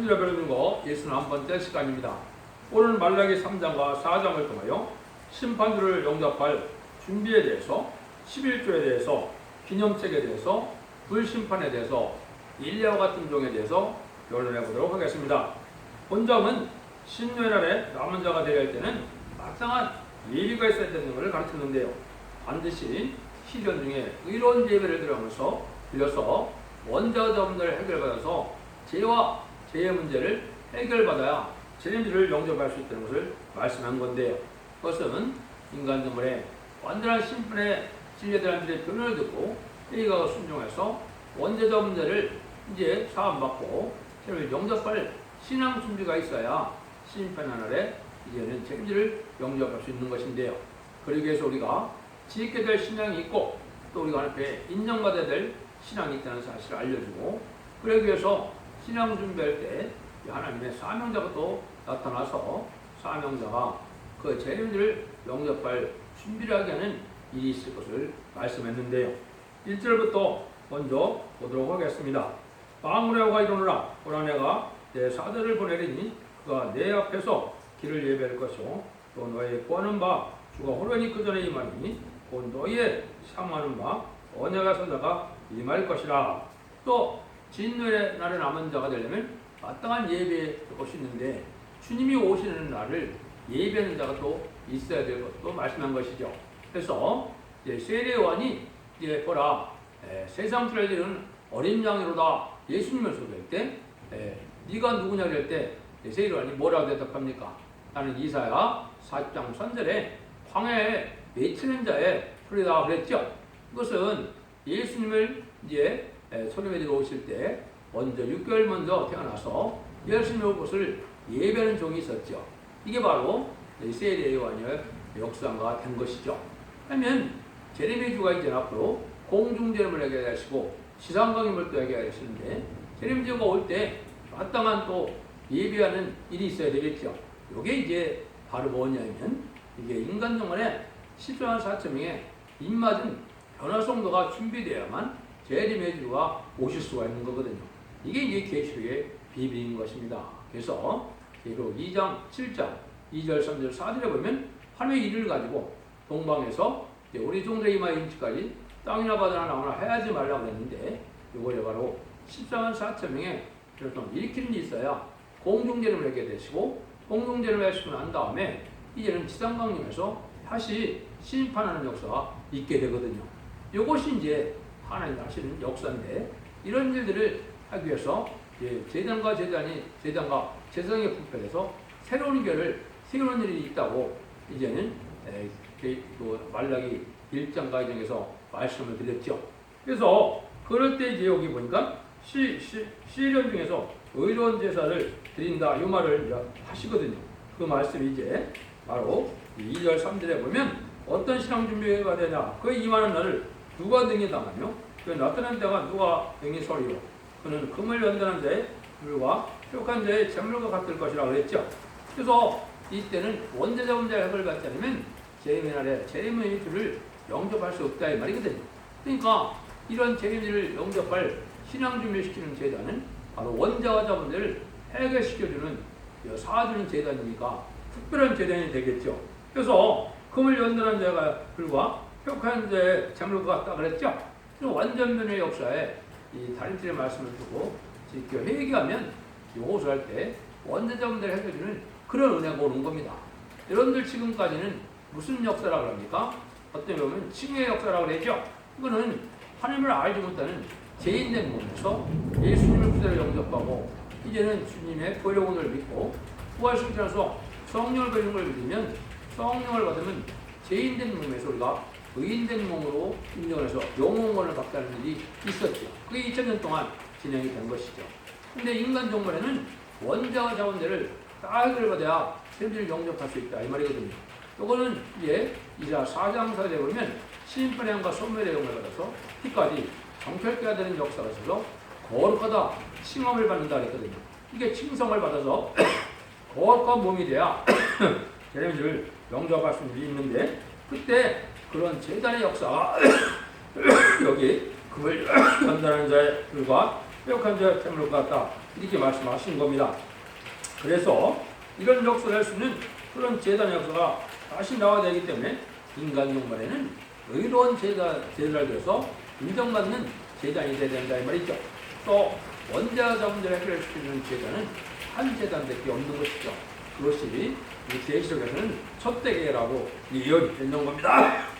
천지를 베르는 거 예수는 한 번째 시간입니다. 오늘 말라기 3장과 4장을 통하여 심판주를 영접할 준비에 대해서 11조에 대해서 기념책에 대해서 불심판에 대해서 일리와 같은 종에 대해서 변론해 보도록 하겠습니다. 본장은 신뢰날에 남은 자가 되어야 할 때는 마땅한 예의가 있어야 되는 것을 가르쳤는데요. 반드시 시련 중에 의로운 예배를 들어가면서 빌려서 원자자문을 해결받아서 죄와 죄의 문제를 해결받아야 죄인들을 영접할 수 있다는 것을 말씀한 건데요. 그것은 인간 정물의 완전한 심판의 진리들한테 변론을 듣고 회의가 순종해서 원죄자 문제를 이제 사함받고 죄를 영접할 신앙 준비가 있어야 심판 하늘에 이제는 책임지를 영접할 수 있는 것인데요. 그러기 위해서 우리가 지키게 될 신앙이 있고 또 우리가 앞에 인정받아야 될 신앙이 있다는 사실을 알려주고 그러기 위해서 신앙 준비할 때 하나님의 사명자가 또 나타나서 사명자가 그 재림들을 영접할 준비를 하게 하는 일이 있을 것을 말씀했는데요. 1절부터 먼저 보도록 하겠습니다. 망우레가 이르노라 보라 내가 내 사들을 보내리니 그가 내 앞에서 길을 예배할 것이요 또 너의 구하는 바 주가 호련히 그 전에 임하니 곧 너희의 상하는 바 언약의 선자가 임할 것이라 또 진노의 날에 남은 자가 되려면 마땅한 예배의 것이 있는데 주님이 오시는 날을 예배하는 자가 또 있어야 될 것도 말씀한 것이죠. 그래서 이제 세례요한이 이제 보라 에, 세상 틀에는 어린 양이로다 예수님을 소개할 때 에, 네가 누구냐 그럴 때 세례요한이 뭐라고 대답합니까? 나는 이사야 4장 선절에 광야에 외치는 자의 소리다 그랬죠. 그것은 예수님을 이제 소리메리가 오실 때 먼저 6개월 먼저 태어나서 예수님의 올 것을 예배하는 종이 있었죠. 이게 바로 세례 요한의 역사가 된 것이죠. 하면 제레미 주가 이제 앞으로 공중제름을 하게 하시고 시상강임을 또 하게 하시는데 제레미 주가 올 때 마땅한 또 예배하는 일이 있어야 되겠죠. 이게 이제 바로 뭐냐면 이게 인간 동안에 10조한 4천명에 입맞은 변화성도가 준비되어야만 재림의 주가 오실 수가 있는 거거든요. 이게 이제 계시록의 비밀인 것입니다. 그래서 계시록 2장, 7장, 2절, 3절, 4절에 보면 하나님의 일을 가지고 동방에서 우리 종들의 이마에 인치까지 땅이나 바다나 나오나 해야지 말라고 했는데 이거에 바로 14만 4천 명의 좀 일으키는 일이 있어야 공중제를 하게 되시고 공중제를 하시고 난 다음에 이제는 지상강림에서 다시 심판하는 역사가 있게 되거든요. 이것이 이제 하나님 하시는 역사인데 이런 일들을 하기 위해서 재단과 재단이 재단과 재성의 부패해서 새로운 결을 세우는 일이 있다고 이제는 그 말라기 1장과 2장에서 말씀을 드렸죠. 그래서 그럴 때 이제 여기 보니까 시, 시, 시련 중에서 의로운 제사를 드린다 이 말을 하시거든요. 그 말씀이 이제 바로 2절 3절에 보면 어떤 신앙 준비가 되냐 그 임하는 날을 누가 등에 당하며 그 나타난 자가 누가 등에 서리요 그는 금을 연단한 자의 물과 뾰족한 자의 재물과 같을 것이라 그랬죠. 그래서 이때는 원죄자 문제를 해결받지 않으면 재림의 날에 재림의 주를 영접할 수 없다 이 말이거든요. 그러니까 이런 재림을 영접할 신앙 준비시키는 제단은 바로 원자와 문제를 해결시켜주는 사주는 제단이니까 특별한 제단이 되겠죠. 그래서 금을 연단한 자가 불과 자의 재물과 같다 그랬죠. 완전변의 역사에 이 다림질의 말씀을 두고 지켜 회개하면 호소할 때 원자자 문제를 해결해주는 그런 은혜가 오는 겁니다. 여러분들 지금까지는 무슨 역사라고 합니까? 어떻게 보면 칭의 역사라고 그러죠. 이거는 하나님을 알지 못하는 죄인된 몸에서 예수님을 그대로 영접하고 이제는 주님의 보혈원을 믿고 부활시켜서 성령을 받는 걸 믿으면 성령을 받으면 죄인된 몸에서 우리가 의인된 몸으로 인정해서 영혼권을 받다는 일이 있었죠. 그게 2000년 동안 진행이 된 것이죠. 근데 인간 종말에는 원자와 자원들을 다 해결받아야 세계를 영접할 수 있다 이 말이거든요. 요거는 이제 이자 4장 4절에 보면 심판의 양과 소멸의 영을 받아서 피까지 정결케 해야 되는 역사가 있어서 거룩하다 칭함을 받는다 그랬거든요. 이게 칭성을 받아서 거룩한 몸이 돼야 재림을 영접할 수 있는데 그때 그런 재단의 역사가 여기 금을 전달하는 자의 불과 뼈한 자의 템을 갖다 이렇게 말씀하신 겁니다. 그래서 이런 역사를 할 수 있는 그런 재단 역사가 다시 나와야 되기 때문에 인간 용반에는 의로운 재단, 재단을 들어서 인정받는 재단이 돼야 된다 이 말이죠. 또 원자 자 문제를 해결할 수 있는 재단은 한 재단밖에 없는 것이죠. 그것이 이 계시록에서는 첫 대계라고 예언되는 겁니다.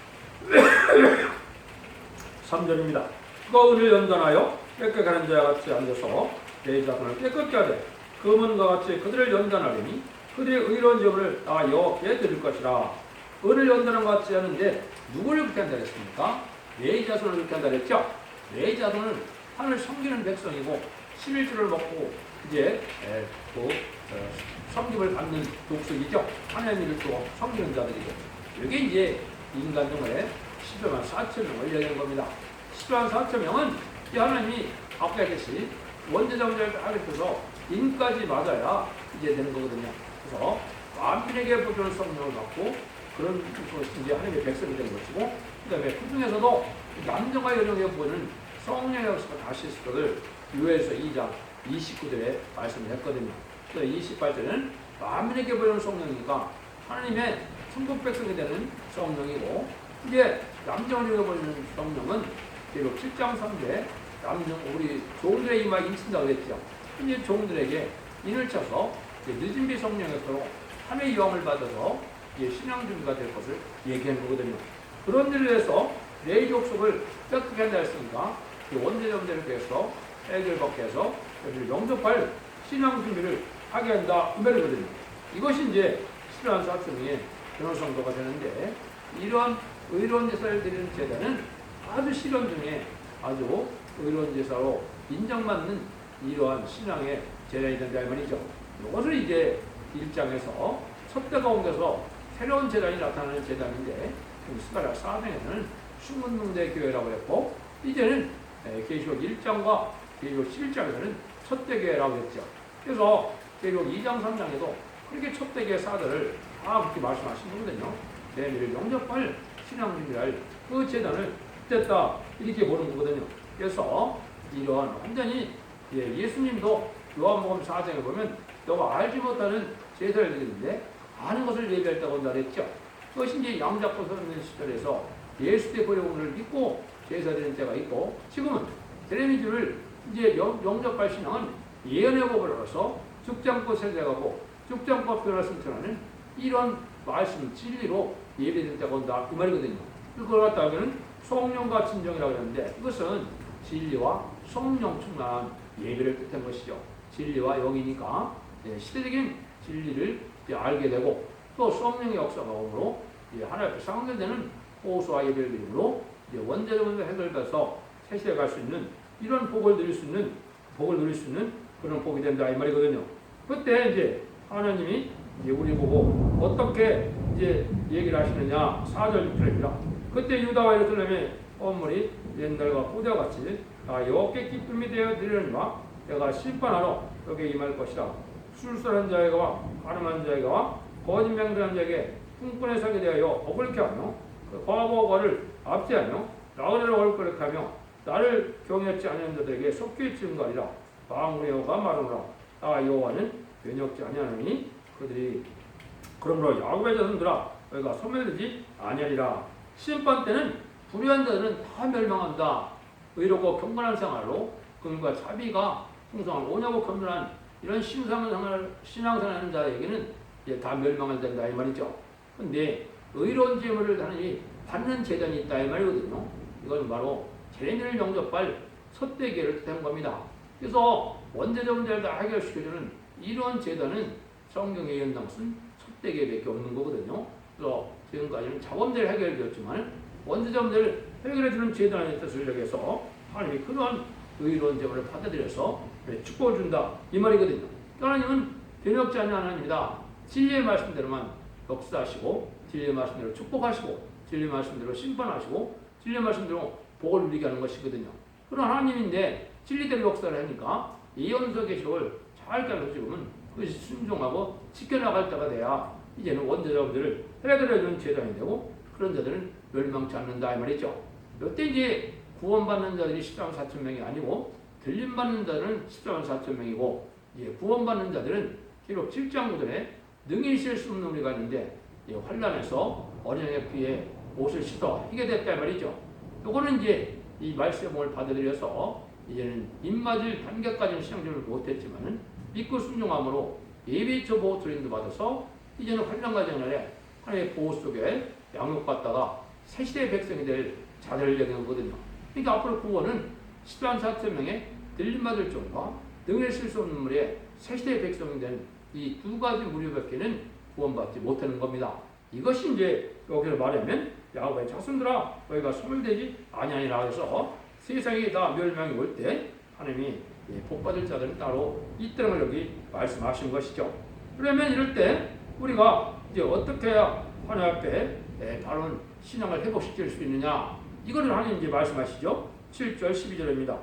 3절입니다. 그가 은을 연단하여 깨끗하는 자와 같이 앉아서 내 자손을 깨끗게 하되 금은과 같이 그들을 연단하리니 그들의 의로운 점을 다 여호와께 드릴 것이라 은을 연단한 것 같이 하는데 누구를 그렇게 한다 그랬습니까? 내 자손을 그렇게 한다 그랬죠? 내 자손은 하늘 섬기는 백성이고 11주를 먹고 이제 에, 또 어, 섬김을 받는 독수이죠. 하나님을 또 섬기는 자들이죠. 이게 이제 인간 중에 10여만 4천 명을 얘기한 겁니다. 10여만 4천 명은 이 하나님이 아까 얘기했듯이 다 가르쳐서 인까지 맞아야 이제 되는 거거든요. 그래서 만민에게 보존 성령을 받고 그런 이제 하나님의 백성이 되는 것이고 그 다음에 그 중에서도 남정과 여정에 보는 성령의 역사가 다시 것을 유에서 2장 29절에 말씀을 했거든요. 그래서 28절은 만민에게 보이는 성령이니까 하나님의 천국 백성이 되는 성령이고 이제 남정을 잃어버리는 성령은 비록 7장 3절에 남정 우리 종들의 이마에 인친다고 그랬죠. 이제 종들에게 인을 쳐서 늦은 비 성령에서 하나의 영을 받아서 이제 신앙 준비가 될 것을 얘기하는 거거든요. 그런 일을 해서 내 족속을 깨끗게 한다 했으니까 그 원죄점들을 위해서 해결받게 해서 영접할 신앙 준비를 하게 한다 이 말이거든요. 이것이 이제 신앙 사명의 변호성도가 되는데 이런 의로운 제사를 드리는 제단은 아주 실현 중에 아주 의로운 제사로 인정받는 이러한 신앙의 제단이 된다 이 말이죠. 이것을 이제 1장에서 섭대 가운데서 새로운 제단이 나타나는 제단인데 스가랴 4장에는 숭문능대 교회라고 했고 이제는 계시록 1장과 계시록 11장에서는 첫대교회라고 했죠. 그래서 계시록 2장 3장에도 그렇게 첫대교회 사들을 다 그렇게 말씀하신 거거든요. 내미를 영접할 신앙 준비할 그 재단을 됐다 이렇게 보는 거거든요. 그래서 이러한 완전히 예, 예수님도 요한복음 4장에 보면 너가 알지 못하는 제사를 드리는데 아는 것을 예비했다고 한다 그랬죠. 그것이 이제 양잡고 서는 시절에서 예수 때 버려움을 믿고 제사드리는 때가 있고 지금은 테레미주를 이제 영, 영접할 신앙은 예언의 법으로서 죽장고 세대가고 죽장고 변화 승천하는 이런 말씀 진리로 예배될 때가 온다 그 말이거든요. 그걸 갖다 하면 성령과 진정이라고 하는데 이것은 진리와 성령 충만한 예배를 뜻한 것이죠. 진리와 영이니까 예, 시대적인 진리를 알게 되고 또 성령의 역사가 오므로 하나님 앞에 상대되는 호수와 예배를 드림으로 원죄적으로 해결돼서 세시에 갈 수 있는 이런 복을 누릴 수 있는 복을 누릴 수 있는 그런 복이 된다 이 말이거든요. 그때 이제 하나님이 이제 우리 보고 어떻게 이제 얘기를 하시느냐. 4절 6절입니다. 그때 유다와 예루살렘의 건물이 옛날과 후대와 같이 다 여호와께 기쁨이 되어 드리려니와 내가 심판하러 여기 임할 것이라. 술술한 자에게와 가늠한 자에게와 거짓 맹세한 자에게 풍분에 서게 되어 어글게 하며 그 과거를 압제하며 나그네를 얼굴게 하며 나를 경외치 아니하는 자들에게 속히 증거하리라. 방울의 여호가 말하노라. 나 여호와는 변혁지 아니하노니 그들이 그러므로 야곱의 자손들아 너희가 소멸되지 아니하리라 심판 때는 불의한 자들은 다 멸망한다 의롭고 경건한 생활로 그들과 자비가 풍성한 오냐고 겸손한 이런 신앙생활 신앙생활하는 자에게는 이제 다 멸망을 된다 이 말이죠. 근데 의로운 제물을 하느니 받는 재단이 있다 이 말이거든요. 이건 바로 제레미를 영접할 섭대계를 뜻한 겁니다. 그래서 원죄적 문제를 다 해결시켜주는 이러한 재단은 성경에 연당 쓴 섭대계밖에 없는 거거든요. 그래서 지금까지는 자원들 해결되었지만 원죄적 문제를 해결해주는 재단의 뜻을 위해서 하나님이 그러한 의로운 제물을 받아들여서 축복을 준다 이 말이거든요. 하나님은 변혁지 않는 하나님이다. 진리의 말씀대로만 역사하시고 진리의 말씀대로 축복하시고 진리의 말씀대로 심판하시고 진리의 말씀대로 복을 누리게 하는 것이거든요. 그런 하나님인데 진리대로 역사를 하니까 예언서 계시록을 잘 가르쳐 주면 그것이 순종하고 지켜나갈 때가 돼야 이제는 원죄자들을 해결해주는 재단이 되고 그런 자들은 멸망치 않는다 이 말이죠. 이때 이제 구원받는 자들이 13만 4천 명이 아니고 들림받는 자들은 14만 4천 명이고 예, 구원받는 자들은 기록 7장 9절에 능히 쉴수 없는 우리가 있는데 예, 환란에서 어린의 피에 옷을 씻어 이게 됐다 이 말이죠. 요거는 이제 이 말씀을 받아들여서 이제는 입맞을 단계까지는 신앙적으로 못했지만은 믿고 순종함으로 예비처 보호 트레인도 받아서 이제는 환란과 전날에 하나님의 보호 속에 양육받다가 새 시대의 백성이 될 자들을 얘기하는 거거든요. 그러니까 앞으로 구원은 10만 4천 명의 들림받을 종과 능히 쓸수 없는 물에 새시대의 백성이 된 이 두 가지 무리밖에는 구원받지 못하는 겁니다. 이것이 이제 여기서 말하면 야곱의 자손들아 너희가 소멸되지 아니하니라 해서 세상이 다 멸망이 올 때 하나님이 이 복받을 자들은 따로 있다는 걸 여기 말씀하신 것이죠. 그러면 이럴 때 우리가 이제 어떻게 해야 하나님 앞에 예, 바른 신앙을 회복시킬 수 있느냐 이거를 하나님 이제 말씀하시죠. 7절 12절입니다.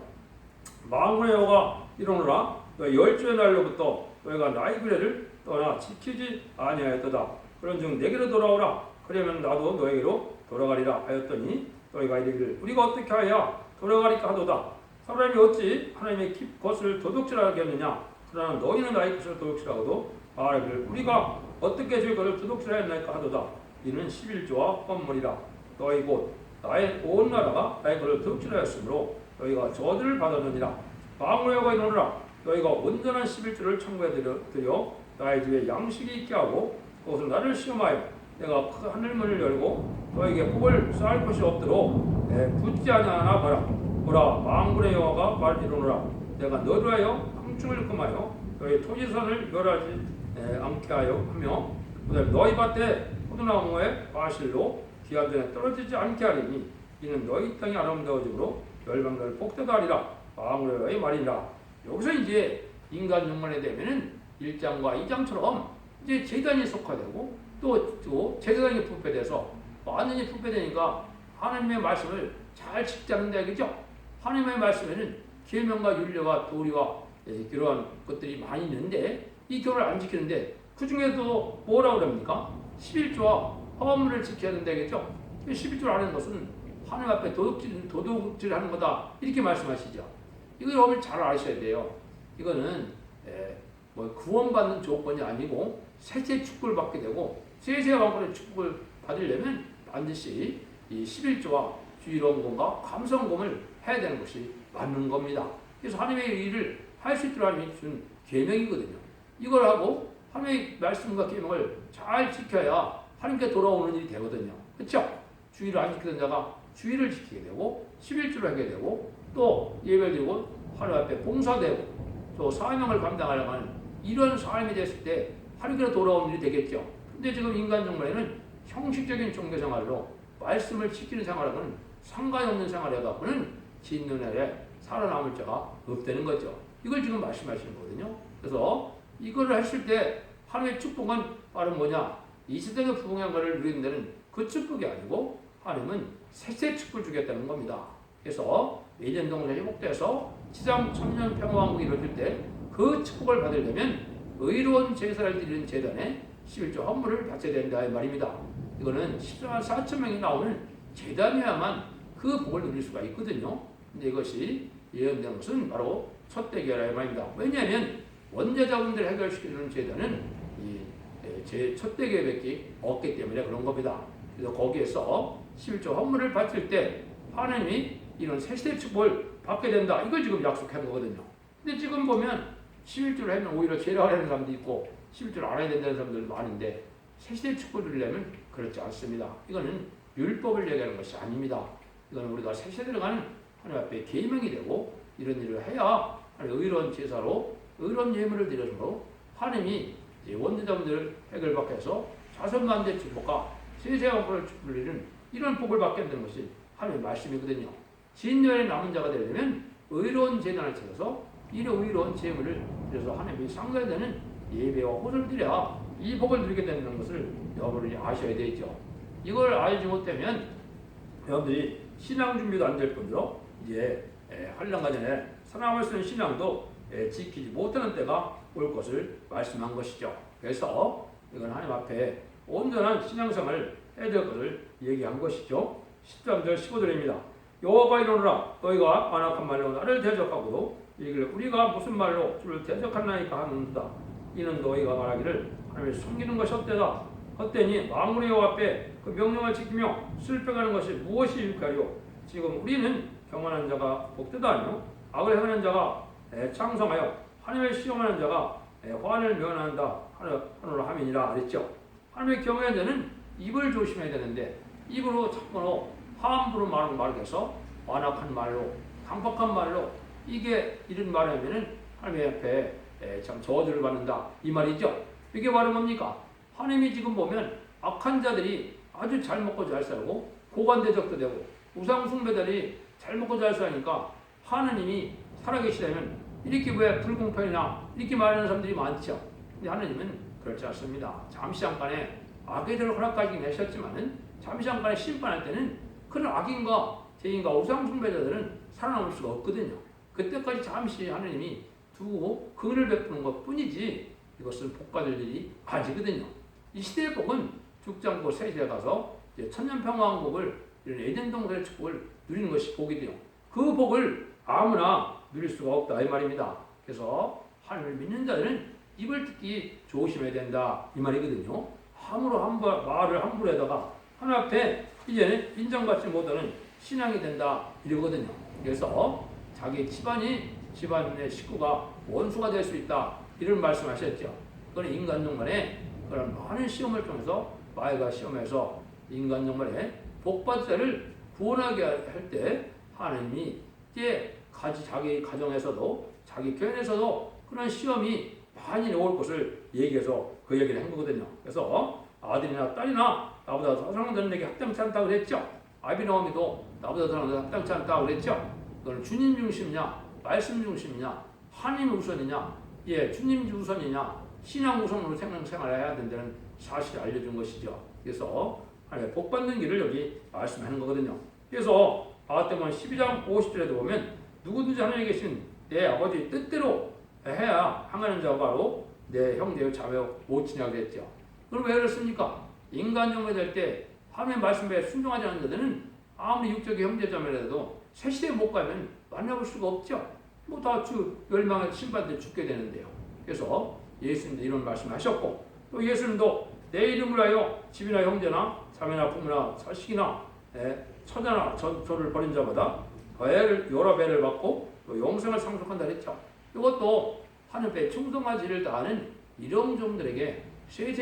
마음의 여호가 이러노라 열주의 날로부터 너희가 나의 규례를 떠나 지키지 아니하였도다. 그런즉 내게로 돌아오라. 그러면 나도 너에게로 돌아가리라 하였더니 너희가 이르기를 우리가 어떻게 하여 돌아가리까 하도다. 사람이 어찌 하나님의 기- 것을 도둑질하겠느냐? 그러나 너희는 나의 것을 도둑질하고도 말하기를 우리가 어떻게 저희 것을 도둑질하였나이까 하도다. 이는 11조와 헌물이라. 너희 곧 나의 온 나라가 나의 것을 도둑질하였으므로 너희가 저주를 받았느니라. 방울여가 이르노라. 너희가 온전한 11조를 청구해 드려, 드려 나의 집에 양식이 있게 하고 그것을 나를 시험하여 내가 그 하늘문을 열고 너에게 복을 쌓을 것이 없도록 에, 붙지 아니하나 봐라. 보라 망군의 여호와가 말이르노라. 내가 너를 하여 황충을 금하여 너희 토지선을 멸하지 에, 않게 하여 하며 너희 밭에 포도나무에 과실로 기한 전에 떨어지지 않게 하리니 이는 너희 땅이 아름다워지므로 열방들 복되다리라 망군의 말이라. 여기서 이제 인간 영만에 되면은 1장과 2장처럼 이제 재단이 속화되고 또, 또 재단이 부패돼서 완전히 부패되니까 하나님의 말씀을 잘 지키자는 얘기죠. 하나님의 말씀에는 계명과 윤례와 도리와 예, 그러한 것들이 많이 있는데 이 교를 안 지키는데 그 중에도 뭐라고 그럽니까? 11조와 허물을 지켜야 된다겠죠. 11조를 하는 것은 하나님 앞에 도둑질, 도둑질 하는 거다. 이렇게 말씀하시죠. 이거 여러분이 잘 아셔야 돼요. 이거는 에, 뭐 구원받는 조건이 아니고 세세 축복을 받게 되고 세세 왕권의 축복을 받으려면 반드시 이 11조와 주일원금과 감성금을 해야 되는 것이 맞는 겁니다. 그래서 하나님의 일을 할 수 있도록 하나님이 준 계명이거든요. 이걸 하고 하나님의 말씀과 계명을 잘 지켜야 하나님께 돌아오는 일이 되거든요. 그렇죠? 주의를 안 지키던 자가 주의를 지키게 되고 11조를 하게 되고 또 예배를 드리고 하나님 앞에 봉사되고 또 사명을 감당하려면 이런 삶이 됐을 때 하나님께로 돌아오는 일이 되겠죠. 근데 지금 인간 정말에는 형식적인 종교 생활로 말씀을 지키는 생활하고는 상관이 없는 생활을 해갖고는 날에 살아남을 자가 없다는 거죠. 이걸 지금 말씀하시는 거거든요. 그래서 이걸 했을 때 하나님의 축복은 바로 뭐냐? 이 세상의 부흥한 것을 데는 그 축복이 아니고 하나님은 새새 축복을 주겠다는 겁니다. 그래서 예전동서 회복돼서 지상 천년 평화왕국이 이루어질 때 그 축복을 받으려면 의로운 제사를 드리는 재단에 11조 헌물을 바쳐야 된다 이 말입니다. 이거는 14만 4천 명이 나오는 재단이야만 그 복을 누릴 수가 있거든요. 근데 이것이 예언된 것은 바로 첫 대결의 말입니다. 왜냐하면 원죄자분들을 해결시키는 재단은 이제 첫 대결밖에 없기 때문에 그런 겁니다. 그래서 거기에서 11조 헌물을 바칠 때 하나님이 이런 새시대 축복을 받게 된다. 이걸 지금 약속한 거거든요. 근데 지금 보면 11조를 하면 오히려 죄를 하려는 사람도 있고 11조를 안 해야 된다는 사람들도 많은데 새시대 축복을 누리려면 그렇지 않습니다. 이거는 율법을 얘기하는 것이 아닙니다. 이거는 우리가 새시대 들어가는 하나님 앞에 계명이 되고 이런 일을 해야 의로운 제사로 의로운 예물을 드려서 하나님이 원대자분들을 해결 받게 해서 자손만대 축복과 세세왕권을 누리는 이런 복을 받게 되는 것이 하나님의 말씀이거든요. 진열에 남은 자가 되려면 의로운 재단을 찾아서 이런 의로운 재물을 드려서 하나님이 상대되는 예배와 호소를 드려 이 복을 누리게 되는 것을 여러분이 아셔야 되죠. 이걸 알지 못하면 여러분들이 신앙 준비도 안 될 뿐더러 이제 한량가 전에 사랑을 쓰는 신앙도 에, 지키지 못하는 때가 올 것을 말씀한 것이죠. 그래서 이건 하나님 앞에 온전한 신앙생활을 해야 될 것을 얘기한 것이죠. 13절 15절입니다. 여호와가 이르노라 너희가 안악한 말로 나를 대적하고도 이걸 우리가 무슨 말로 주를 대적하나이까 하는다. 이는 너희가 말하기를 하나님을 숨기는 것이 헛되다. 헛되니 여호와 앞에 그 명령을 지키며 슬퍼가는 것이 무엇이 유익하리요? 지금 우리는 경건한 자가 복되다니요. 악을 행하는 자가 에, 창성하여 하나님을 시험하는 자가 에, 화를 면한다 하늘로 함이니라 그랬죠. 하나님의 경외한 자는 입을 조심해야 되는데 입으로 참으로 함부로 말은 말해서 완악한 말로 강팍한 말로 이게 이런 말하면은 하나님 앞에 에, 참 저주를 받는다 이 말이죠. 이게 바로 뭡니까? 하나님이 지금 보면 악한 자들이 아주 잘 먹고 잘 살고 고관대적도 되고 우상숭배자들이 잘 먹고 잘 사니까 하나님이 살아계시다면 이렇게 왜 불공평이나 이렇게 말하는 사람들이 많죠. 근데 하나님은 그렇지 않습니다. 잠시 잠깐에 악의를 허락하긴 하셨지만은 잠시 잠깐에 심판할 때는 그런 악인과 죄인과 우상숭배자들은 살아남을 수가 없거든요. 그때까지 잠시 하나님이 두고 그을 베푸는 것 뿐이지 이것은 복받을 일이 아니거든요. 이 시대의 복은 새 시대에 가서 이제 천년평화왕국을 이런 에덴 동산의 축복을 누리는 것이 복이 돼요. 그 복을 아무나 누릴 수가 없다 이 말입니다. 그래서 하나님을 믿는 자들은 입을 듣기 조심해야 된다 이 말이거든요. 함부로 함부 말을 함부로 해다가 하나 앞에 이제는 인정받지 못하는 신앙이 된다 이러거든요. 그래서 자기 집안이 집안의 식구가 원수가 될 수 있다 이런 말씀하셨죠. 그건 인간 종말에 그런 많은 시험을 통해서 마이가 시험에서 인간 종말에 복받을 자를 구원하게 할 때 하나님이 이제 가지 자기 가정에서도 자기 교회에서도 그런 시험이 많이 올 것을 얘기해서 그 얘기를 한 거거든요. 그래서 아들이나 딸이나 나보다 더 사랑하는 내게 합당치 않다고 그랬죠. 아비나오미도 나보다 더 사랑하는 합당치 않다고 그랬죠. 그건 주님 중심이냐, 말씀 중심이냐, 하나님 우선이냐, 예, 주님 우선이냐, 신앙 우선으로 생활, 생활해야 된다는 사실을 알려준 것이죠. 그래서 하나님의 복 받는 길을 여기 말씀하는 거거든요. 그래서 아가때문 12장 50절에도 보면 누구든지 하늘에 계신 내 아버지 뜻대로 해야 항하는 자가 바로 내 형제요 자매요 모친이라고 그랬죠. 그럼 왜 그렇습니까? 인간 정도 될때 하나님의 말씀에 순종하지 않는 자들은 아무리 육적의 형제 자매라도 새 시대에 못 가면 만나볼 수가 없죠. 뭐다 멸망의 심판대 죽게 되는데요. 그래서 예수님도 이런 말씀하셨고 또 예수님도 내 이름을 하여 집이나 형제나 자매나 부모나 자식이나 예, 처자나 저, 저를 버린 자마다 배를 여러 배를 받고 또 영생을 상속한다 그랬죠. 이것도 하늘배 충성하지를 다하는 이런 종들에게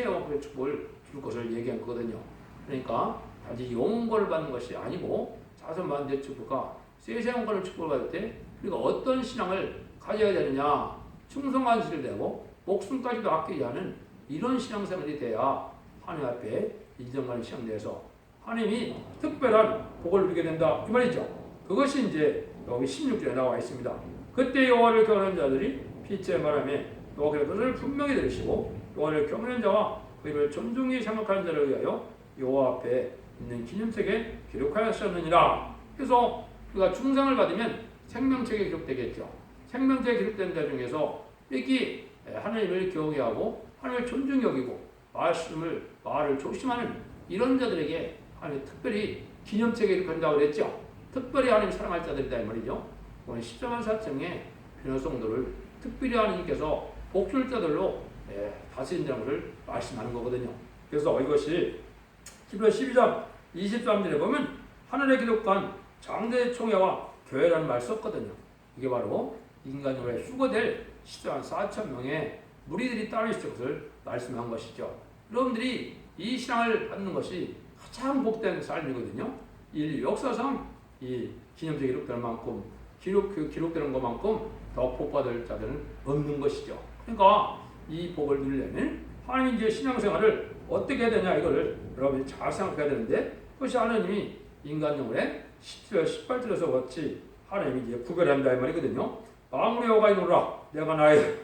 영업의 축복을 줄 것을 얘기한 거거든요. 그러니까 단지 영원권을 받는 것이 아니고 자선받는 데 축복과 세세 영권을 축복을 받을 때 우리가 어떤 신앙을 가져야 되느냐 충성하지를 되고 목숨까지도 아끼지 않은 이런 신앙생활이 돼야 하나님 앞에 인정하는 시험대에서 하나님이 특별한 복을 누리게 된다 이 말이죠. 그것이 이제 여기 16절에 나와 있습니다. 그때 여호와를 경외하는 자들이 피치의 말함에 여호와의 것을 분명히 들으시고 여호와를 경외하는 자와 그를 존중히 생각하는 자를 위하여 여호와 앞에 있는 기념책에 기록하였었느니라. 그래서 우리가 중상을 받으면 생명책에 기록되겠죠. 생명책에 기록된 자 중에서 여기 하나님을 경외하고 하나님을 존중히 여기고 말씀을 말을 조심하는 이런 자들에게 하나님 특별히 기념책에 기록한다고 그랬죠. 특별히 하나님 사랑할 자들이다 이 말이죠. 오늘 십자만 사정에 변호성도를 특별히 하나님께서 복술자들로 예, 다스린다는 것을 말씀하는 거거든요. 그래서 이것이 히브리 12장 23절에 보면 하늘에 기록한 장대 총회와 교회라는 말 썼거든요. 이게 바로 인간으로의 수거될 10만 4천 명의 무리들이 따르 있을 것을 말씀한 것이죠. 여러분들이 이 신앙을 받는 것이 가장 복된 삶이거든요. 인류 역사상 이 기념적 기록되는 만큼 기록 그 기록되는 것만큼 더 복받을 자들은 없는 것이죠. 그러니까 이 복을 누리려면 하나님 이제 신앙생활을 어떻게 해야 되냐 이거를 여러분이 잘 생각해야 되는데 그것이 하나님이 인간용에 10절 18절에서 같이 하나님이 이제 구별한다 이 말이거든요. 아무리 여호가 이노라 내가 나의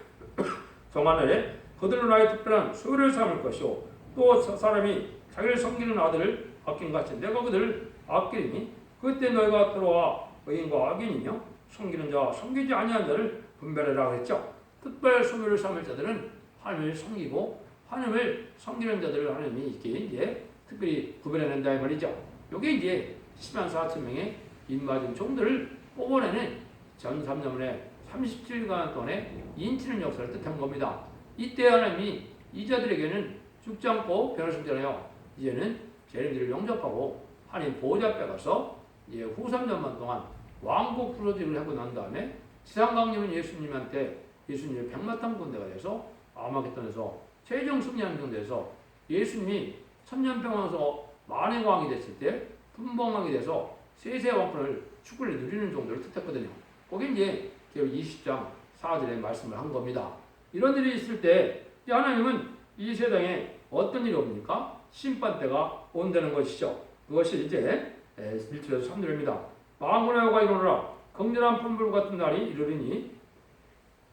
정하늘에 그들로 나의 특별한 소유를 삼을 것이요 또 사람이 자기를 섬기는 아들을 아낀 같이 내가 그들을 아끼니 그때 너희가 들어와 의인과 악인이며 섬기는 자와 섬기지 아니한 자를 분별하라 그랬죠. 특별 소유를 삼을 자들은 하나님을 섬기고 하나님을 섬기는 자들을 하나님이 이렇게 이제 특별히 구별해낸다 이 말이죠. 이게 이제 10만 4천 명의 입맞은 종들을 뽑아내는 전 3년에 37간 동안의 인치는 역사를 뜻한 겁니다. 이때 하나님이 이 자들에게는 죽지 않고 승전하여 이제는 재림들을 영접하고 하나님 보호자 앞에 가서 이제 후 3년만 동안 왕국 부서지를 하고 난 다음에 지상 강림은 예수님한테 예수님의 백마탄 군대가 돼서 아마겟돈에서 최종 승리하는 정도에서 예수님이 천년평왕에서 만행 왕이 됐을 때 분봉왕이 돼서 세세 왕권을 축구를 누리는 정도를 뜻했거든요. 거기 이제 20장 4절에 말씀을 한 겁니다. 이런 일이 있을 때 하나님은 이 세상에 어떤 일이 옵니까? 심판 때가 온다는 것이죠. 그것이 이제 1절에서 3절입니다. 망군의 여가 이르노라 극렬한 분불 같은 날이 이르리니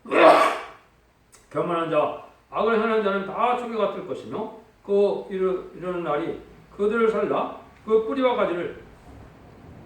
교만한 자 악을 행하는 자는 다 초계가 뜰 것이며 그 이르, 이르는 날이 그들을 살라 그 뿌리와 가지를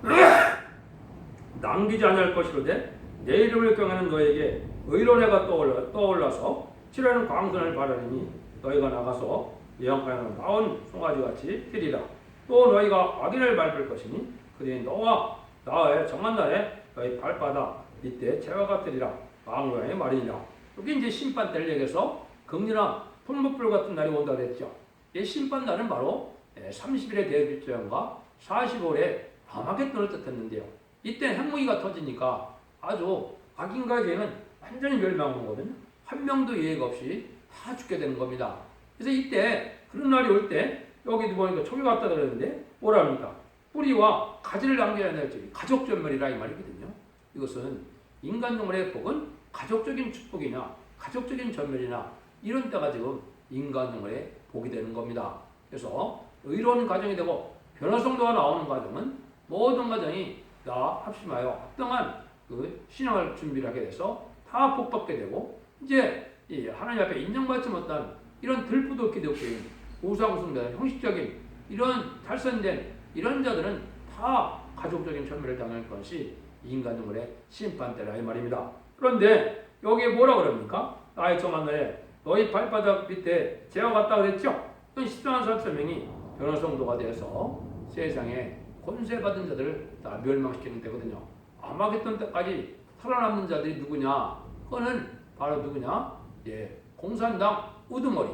남기지 않을 것이로되 내 이름을 경하는 너에게 의로운 해가 떠올라, 떠올라서 칠하는 광선을 바라니 너희가 나가서 예언가에는 나온 송아지같이 되리라. 또 너희가 악인을 밟을 것이니 그들이 너와 나의 정한 날에 너희 발바닥 이때 재와 같으리라. 망로의 말이니라. 여기 이제 심판 때를 얘기해서 극렬한 풀무불 같은 날이 온다 그랬죠. 이 심판 날은 바로 30일의 대일절과 40월의 아마겟돈을 뜻했는데요. 이때 핵무기가 터지니까 아주 악인과 죄는 완전히 멸망하는 거거든요 한 명도 예외가 없이 다 죽게 되는 겁니다 그래서 이때 그런 날이 올 때 여기 보니까 초기 같다 그러는데 뭐라 합니까? 뿌리와 가지를 남겨야 될지 가족 전멸이라 이 말이거든요. 이것은 인간 영혼의 복은 가족적인 축복이나 가족적인 전멸이나 이런 때가 지금 인간 영혼의 복이 되는 겁니다. 그래서 의로운 가정이 되고 변화성도가 나오는 가정은 모든 가정이 다 합심하여 합당한 그 신앙을 준비를 하게 돼서 다 복받게 되고 이제 이 하나님 앞에 인정받지 못한 이런 들부덕 기독교인 우상숭배 형식적인 이런 탈선된 이런 자들은 다 가족적인 천멸을 당할 것이 인간 영혼의 심판대라 이 말입니다. 그런데 여기에 뭐라 그럽니까? 나의 날에 너희 발바닥 밑에 재와 같다 그랬죠? 14만 4천 명이 변화성도가 돼서 세상에 권세 받은 자들을 다 멸망시키는 때거든요. 아마겟돈 때까지 살아남는 자들이 누구냐? 그거는 바로 누구냐? 예, 공산당 우두머리,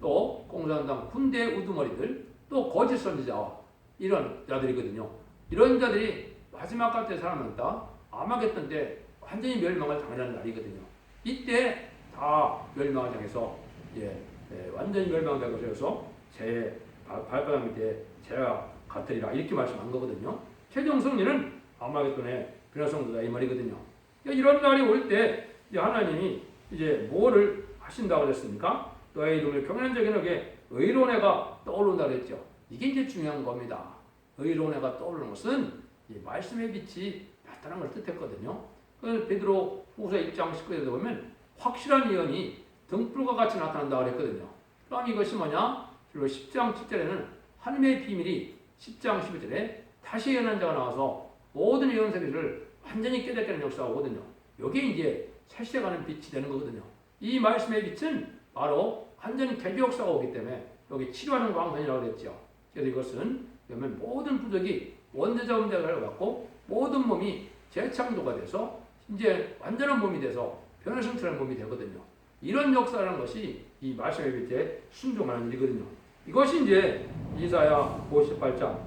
또 공산당 군대 우두머리들, 또 거짓 선지자와 이런 자들이거든요. 이런 자들이 마지막 갈때 살아남다 아마겟돈 때 완전히 멸망을 당하는 날이거든요. 이때 다 멸망을 당해서 예, 예, 완전히 멸망을 당해서 제 발바닥 밑에 제가 같으리라 이렇게 말씀한 거거든요. 최종 승리는 아마겟돈의 변화성도다 이 말이거든요. 이런 날이 올 때 하나님이 이제 뭐를 하신다고 그랬습니까? 너의 이름을 경연적인 에게 의로운 애가 떠오른다 그랬죠. 이게 이제 중요한 겁니다. 의로운 애가 떠오르는 것은 이 말씀의 빛이 나타난 걸 뜻했거든요. 그래서 베드로 후서 1장 19절에 보면 확실한 예언이 등불과 같이 나타난다 그랬거든요. 그럼 이것이 뭐냐? 그리고 10장 7절에는 하나님의 비밀이 10장 11절에 다시 예언한 자가 나와서 모든 예언 세계를 완전히 깨닫게 하는 역사가 오거든요. 여기에 이제 살색하는 빛이 되는 거거든요. 이 말씀의 빛은 바로 완전히 개교 역사가 오기 때문에 여기 치료하는 광선이라고 그랬죠. 그래서 이것은 그러면 모든 부족이 원대자 음대를 갖고 모든 몸이 재창조가 돼서 이제 완전한 몸이 돼서 변화성찰한 몸이 되거든요. 이런 역사라는 것이 이 말씀의 밑에 순종하는 일이거든요. 이것이 이제 이사야 58장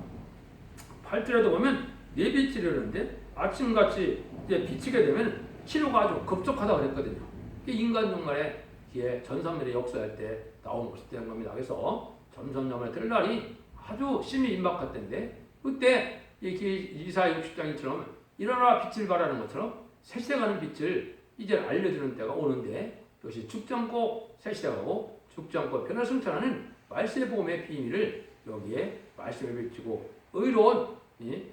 8절에도 보면 이르는데 아침같이 이제 비치게 되면 치료가 아주 급속하다 그랬거든요. 인간 중간에 뒤에 전선멸의 역사할 때 나온 것이 되는 겁니다. 그래서 전선멸의 될 날이 아주 심히 임박할 때인데 그때 이사 60장처럼 일어나 빛을 발하는 것처럼 새시대가는 빛을 이제 알려주는 때가 오는데 이것이 죽정고 새시대가고 죽정고 변화 승천하는 말세의 복음의 비밀을 여기에 말씀에 비치고 의로운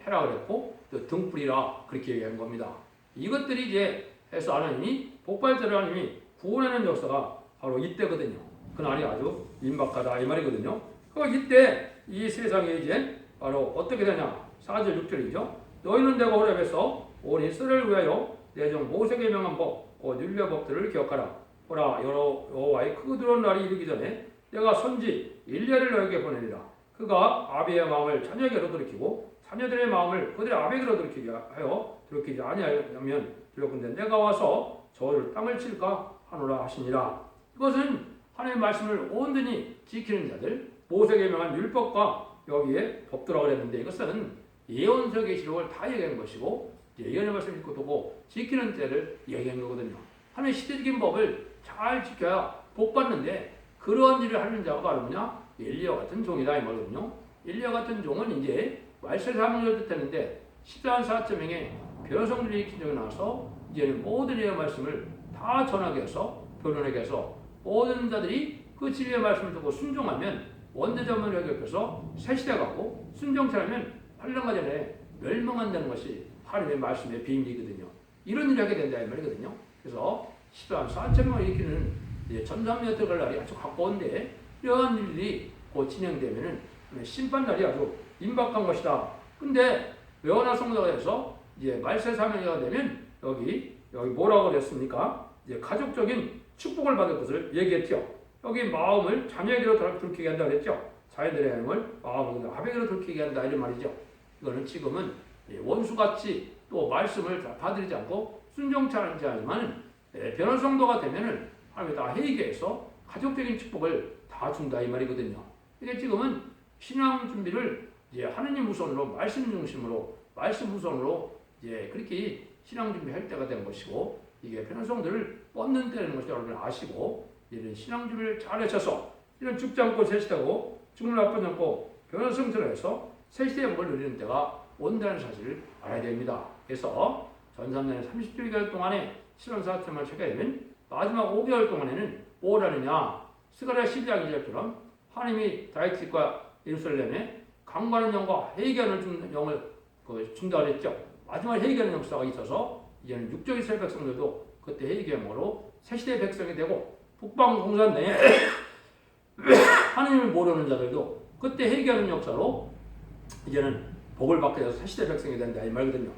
해라 그랬고 또 등불이라 그렇게 얘기한 겁니다. 이것들이 이제 해서 하나님이 복발자를 하나님이 구원하는 역사가 바로 이때거든요. 그날이 아주 임박하다 이 말이거든요. 그 이때 이 세상에 이제 바로 어떻게 되냐? 4절 6절이죠. 너희는 내가 호랩에서 온 이스라엘을 위하여 내정 모세에게 명한 법, 곧 율례 법들을 기억하라. 보라 여호와의 크고 들어온 날이 이르기 전에 내가 선지 일례를 너에게 보내리라. 그가 아비의 마음을 자녀에게로 돌이키고 자녀들의 마음을 그들의 아비에게로 돌이키게 하여 돌이키지 아니하면 들었건데 내가 와서 저를 땅을 칠까 하노라 하시니라. 이것은 하나님의 말씀을 온전히 지키는 자들, 모세에게 명한 율법과 여기에 법도라고 그랬는데 이것은 예언서 계시록을 다 얘기한 것이고 예언의 말씀을 읽고 두고 지키는 때를 얘기한 거거든요. 하나님의 시대적인 법을 잘 지켜야 복 받는데 그러한 일을 하는 자가 바로 뭐냐? 엘리야 같은 종이다 이 말이거든요. 엘리야 같은 종은 이제 말세 사명을 뜻했는데 14한 4.0에 변호성들이 기적이 나서 이제는 모든 예언 말씀을 다 전하게 해서 변론하게 해서 모든 자들이 그 진리의 말씀을 듣고 순종하면 원대점을 회개해서 새 시대 가고 순종치 않으면 8년가 전에 멸망한다는 것이 하나님의 말씀의 비밀이거든요. 이런 일을 하게 된다 이 말이거든요. 그래서 14한 4.0을 일으키는 전삼년 들어갈 날이 아주 가까운데 이러한 일들이 곧 진행되면은 심판날이 아주 임박한 것이다. 근데 성도가 돼서 이제 말세 사명이가 되면 여기 여기 뭐라고 그랬습니까? 이제 가족적인 축복을 받을 것을 얘기했죠. 여기 마음을 자녀에게로 들키게 한다 그랬죠. 자녀들의 마음을 마음을 아베게로 들키게 한다 이런 말이죠. 이거는 지금은 예, 원수같이 또 말씀을 다 받들이지 않고 순종치 않지 않지만 변호 성도가 되면은 하나님이 다 회개해서 가족적인 축복을 다 준다 이 말이거든요. 이게 지금은 신앙 준비를 이제 하느님 우선으로 말씀 중심으로 말씀 우선으로 이제 그렇게 신앙 준비할 때가 된 것이고 이게 변호성들을 뻗는 때라는 것을 여러분 아시고 이런 신앙 준비를 잘 하셔서 이런 죽지 않고 새시다고 죽는 나쁘지 않고 변호성들을 해서 새시대의 복을 누리는 때가 온다는 사실을 알아야 됩니다. 그래서 전삼년 30주일 동안에 실험사학점을 체결하면 마지막 5개월 동안에는 뭘 하느냐 스가랴 12장 1절처럼 하나님이 다이트과 예루살렘에 강관한 영과 회개하는 중- 영을 그 그랬죠. 마지막 회개하는 역사가 있어서 이제는 육적 이스라엘 백성들도 그때 회개함으로 새 시대 백성이 되고 북방 공산 내에 하나님을 모르는 자들도 그때 회개하는 역사로 이제는 복을 받게 돼서 새 시대 백성이 된다 이 말거든요.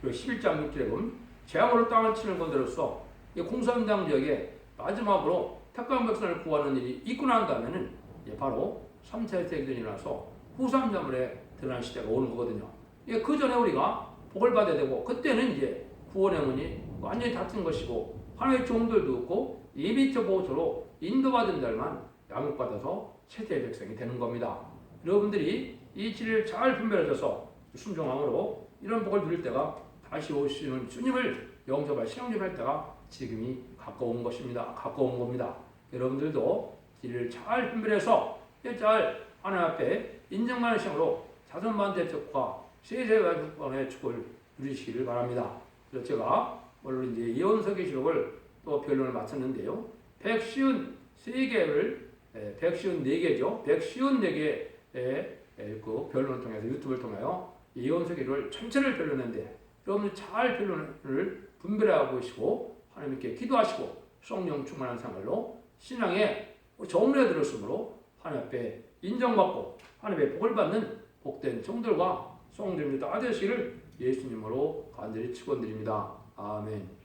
그리고 11장 6절에 보면 재앙으로 땅을 치는 건들로서 이 공산당 지역에 마지막으로 택한 백성을 구하는 일이 있고 난 다음에는 바로 3차 세계전이 일어나서 후삼자물에 드러난 시대가 오는 거거든요. 이게 그 전에 우리가 복을 받아야 되고 그때는 이제 구원의 문이 완전히 닫힌 것이고 하나님의 종들도 없고 예비처 보호처로 인도받은 자만 양육받아서 세대의 백성이 되는 겁니다. 여러분들이 이 진리를 잘 분별하셔서 순종함으로 이런 복을 누릴 때가 다시 오시는 주님을 영접할 신앙접할 때가 지금이 가까운 것입니다. 가까운 겁니다. 여러분들도 진리를 잘 분별해서 잘 하나님 앞에 인정받는 시험으로 자손만 대척과 세세와 국방의 축복을 누리시기를 바랍니다. 그래서 제가 오늘 이제 예언서 계시록을 또 변론을 마쳤는데요. 154개를 154개죠. 154개의 그 변론을 통해서 유튜브를 통하여 계시록을 전체를 변론했는데 여러분들 잘 변론을 분별하고 계시고 하나님께 기도하시고 성령 충만한 생활로 신앙에 정리에 들었으므로 하나님 앞에 인정받고 하나님의 복을 받는 복된 종들과 성들입니다. 다 되시기를 예수님으로 간절히 축원드립니다. 아멘.